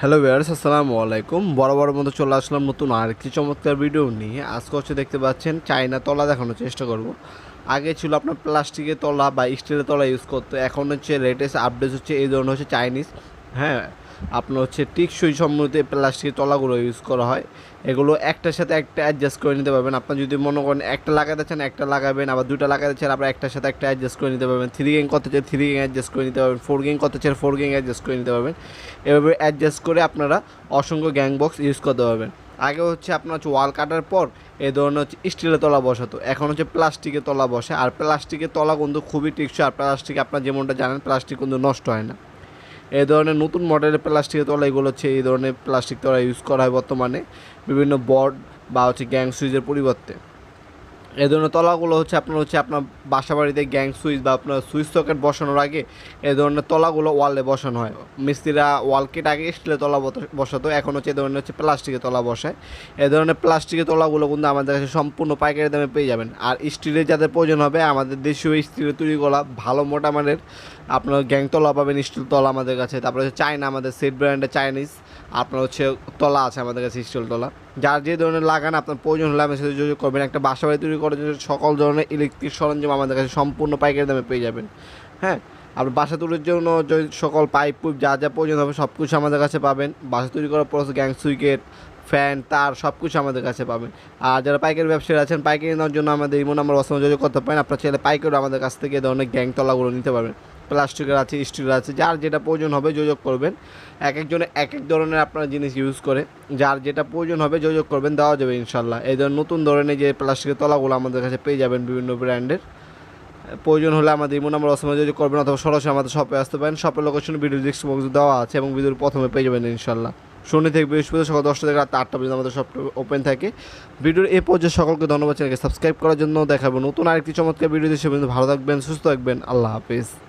Hello viewers আসসালামু আলাইকুম। বড় মতো চলে আসলাম নতুন আর একটি চমৎকার ভিডিও নিয়ে। আজকে হচ্ছে দেখতে পাচ্ছেন, চায়না তলা দেখানোর চেষ্টা করব। আগে ছিল আপনার প্লাস্টিকের তলা বা স্টিলের তলা ইউজ করতো, এখন হচ্ছে লেটেস্ট আপডেট হচ্ছে এই ধরনের হচ্ছে চাইনিজ হ্যাঁ আপনার হচ্ছে টিকসই সম্মত প্লাস্টিকের তলাগুলো ইউজ করা হয়। এগুলো একটার সাথে একটা অ্যাডজাস্ট করে নিতে পারবেন। আপনার যদি মনে করেন একটা লাগাতে চান, একটা লাগাবেন, আবার দুটা লাগাতে চান, আবার একটার সাথে একটা অ্যাডজাস্ট করে নিতে পারবেন। থ্রি গেম কত চাই থ্রি গেম অ্যাডজাস্ট করে নিতে পারবেন। ফোর গেম কত চাই ফোর গেম অ্যাডজাস্ট করে নিতে পারবেন। এভাবে অ্যাডজাস্ট করে আপনারা অসংখ্য গ্যাং বক্স ইউজ করতে পারবেন। আগে হচ্ছে আপনার হচ্ছে ওয়াল কাটার পর এ ধরনের হচ্ছে স্টিলের তলা বসাতো। এখন হচ্ছে প্লাস্টিকের তলা বসে। আর প্লাস্টিকের তলা কিন্তু খুবই টিকসই। আর প্লাস্টিক আপনার যেমনটা জানেন প্লাস্টিক কিন্তু নষ্ট হয় না। এই ধরনের নতুন মডেলের প্লাস্টিকের তলা এগুলো হচ্ছে এই ধরনের প্লাস্টিক তলা ইউজ করা হয় বর্তমানে। বিভিন্ন বর্ড বা হচ্ছে গ্যাং সুইচের পরিবর্তে। এই ধরনের তলাগুলো হচ্ছে আপনার হচ্ছে আপনার বাসা বাড়িতে গ্যাং সুইচ বা আপনার সুইচ সকেট বসানোর আগে এই ধরনের তলাগুলো ওয়ালে বসানো হয়। মিস্ত্রিরা ওয়াল কেট আগে স্টিলের তলা বসাতো, এখন হচ্ছে এই ধরনের হচ্ছে প্লাস্টিকের তলা বসায়। এই ধরনের প্লাস্টিকের তলাগুলো কিন্তু আমাদের কাছে সম্পূর্ণ পাইকারি দামে পেয়ে যাবেন। আর স্টিলের যাদের প্রয়োজন হবে, আমাদের দেশীয় স্টিলের তৈরি করা ভালো মোটা মানের আপনার গ্যাংতলা পাবেন স্টিল তলা আমাদের কাছে। তারপরে হচ্ছে চায়না, আমাদের সেট ব্র্যান্ডের চাইনিজ আপনার হচ্ছে তলা আছে আমাদের কাছে স্টিল তলা। যার যে ধরনের লাগান আপনার প্রয়োজন হলে আমাদের সাথে যোগাযোগ করবেন। একটা বাসা বাড়ি তৈরি করার জন্য সকল ধরনের ইলেকট্রিক সরঞ্জাম আমাদের কাছে সম্পূর্ণ পাইকারি দামে পেয়ে যাবেন। হ্যাঁ আর বাসা তৈরির জন্য সকল পাইপ পুইপ যা যা প্রয়োজন হবে সব কিছু আমাদের কাছে পাবেন। বাসা তৈরি করার পর গ্যাং সুইকেট ফ্যান তার সব কিছু আমাদের কাছে পাবেন। আর যারা পাইকারি ব্যবসায়ী আছেন, পাইকারি নেওয়ার জন্য আমাদের ইমো নাম্বার অসময় যোগাযোগ করতে পারেন। আপনার ছেলে পাইকারি আমাদের কাছ থেকে ধরনের গ্যাং তলাগুলো নিতে পারবেন। প্লাস্টিকের আছে, স্টিলের আছে, যার যেটা প্রয়োজন হবে যোগাযোগ করবেন। এক একজনে এক এক ধরনের আপনার জিনিস ইউজ করে, যার যেটা প্রয়োজন হবে যোগাযোগ করবেন, দেওয়া যাবে ইনশাল্লাহ এই ধরনের নতুন ধরনের যে প্লাস্টিকের তলাগুলো আমাদের কাছে পেয়ে যাবেন বিভিন্ন ব্র্যান্ডের। প্রয়োজন হলে আমাদের ইমো নাম্বার অসময় যোগাযোগ করবেন অথবা সরাসরি আমাদের শপে আসতে পারেন। শপের লোকেশন ভিডিও ডিসক্রিপশন বক্সে দেওয়া আছে এবং ভিডিওর প্রথমে পেয়ে যাবেন ইনশাল্লাহ শনি থেকে বৃহস্পতি সকাল দশটা থেকে রাত আটটা পর্যন্ত আমাদের শপটা ওপেন থাকে। ভিডিওর এ পর্যায়ে সকলকে ধন্যবাদ চ্যানেলকে সাবস্ক্রাইব করার জন্য। দেখাবো নতুন আরেকটি চমৎকার ভিডিও দিয়ে ভালো থাকবেন, সুস্থ থাকবেন। আল্লাহ হাফিজ।